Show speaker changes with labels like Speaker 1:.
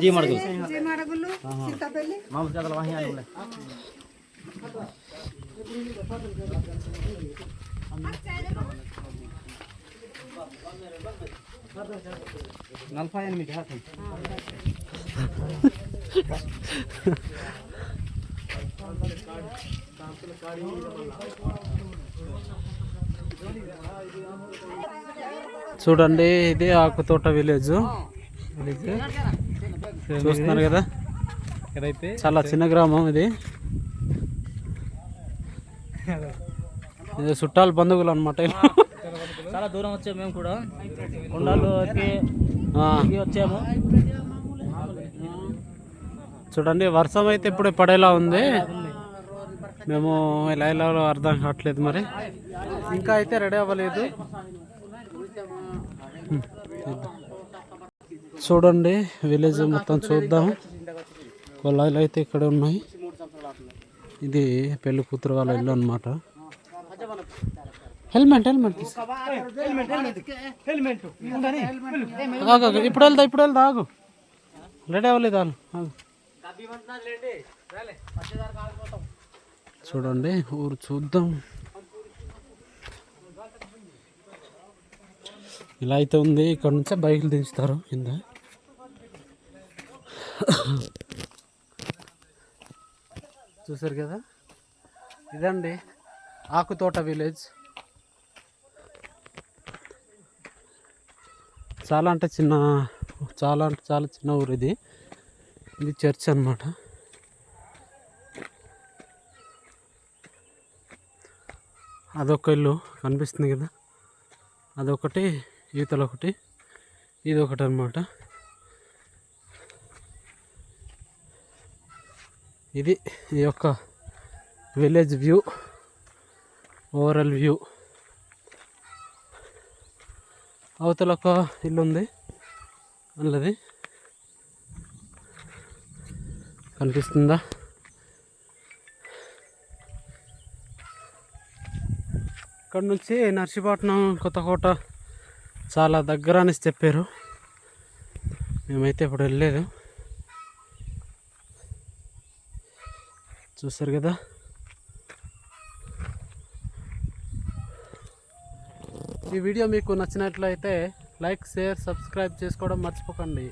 Speaker 1: G
Speaker 2: ಮಾಡಗಲ್ G ಮಾಡಗಲ್ಲು ಸೀತಾಪಲ್ಲಿ? ಮಾಮೂಲಿ నలభై ఎనిమిది
Speaker 3: చూడండి ఇది ఆకుతోట విలేజ్. విలేజ్. చూస్తున్నారు కదా?
Speaker 2: ఇదైతే
Speaker 3: చాలా చిన్న గ్రామం ఇది. ఇది చుట్టాలు బంధువులు అనమాట
Speaker 2: చాలా దూరం వచ్చాము మేము కూడా. కొండలు వచ్చాము.
Speaker 3: చూడండి వర్షం అయితే ఇప్పుడే పడేలా ఉంది. మేము ఎలా ఎలా అర్థం కావట్లేదు మరి. ఇంకా అయితే రెడీ అవ్వలేదు. చూడండి విలేజ్ మొత్తం చూద్దాం. కొలాయిలు అయితే ఇక్కడ ఉన్నాయి. ఇది పెళ్ళి కూతురు వాళ్ళ ఇల్లు అనమాట హెల్మెట్ హెల్మెట్ ఇప్పుడు వెళ్దా ఇప్పుడు వెళ్దా ఆగు. రెడీ అవ్వలేదు వాళ్ళు ఆగు. చూడండి ఊరు చూద్దాం. ఇలా అయితే ఉంది ఇక్కడ నుంచే బైకులు దించుతారు కింద. చూసారు కదా? ఇదండి ఆకుతోట విలేజ్. చాలా అంటే చిన్న చాలా అంటే చాలా చిన్న ఊరు ఇది. ఇది చర్చ్ అనమాట అదొక ఇల్లు కనిపిస్తుంది కదా. అదొకటి ఈతలు ఒకటి ఇది ఒకటి అనమాట ఇది ఈ యొక్క విలేజ్ వ్యూ ఓవరాల్ వ్యూ. అవతల ఒక ఇల్లు ఉంది. అల్లది. కనిపిస్తుందా? ఇక్కడ నుంచి నర్సీపట్నం కొత్తకోట చాలా దగ్గర అనేసి చెప్పారు. మేమైతే ఇప్పుడు వెళ్ళలేదు. చూస్తారు కదా? ఈ వీడియో మీకు నచ్చినట్లయితే లైక్ షేర్ సబ్స్క్రైబ్ చేసుకోవడం మర్చిపోకండి.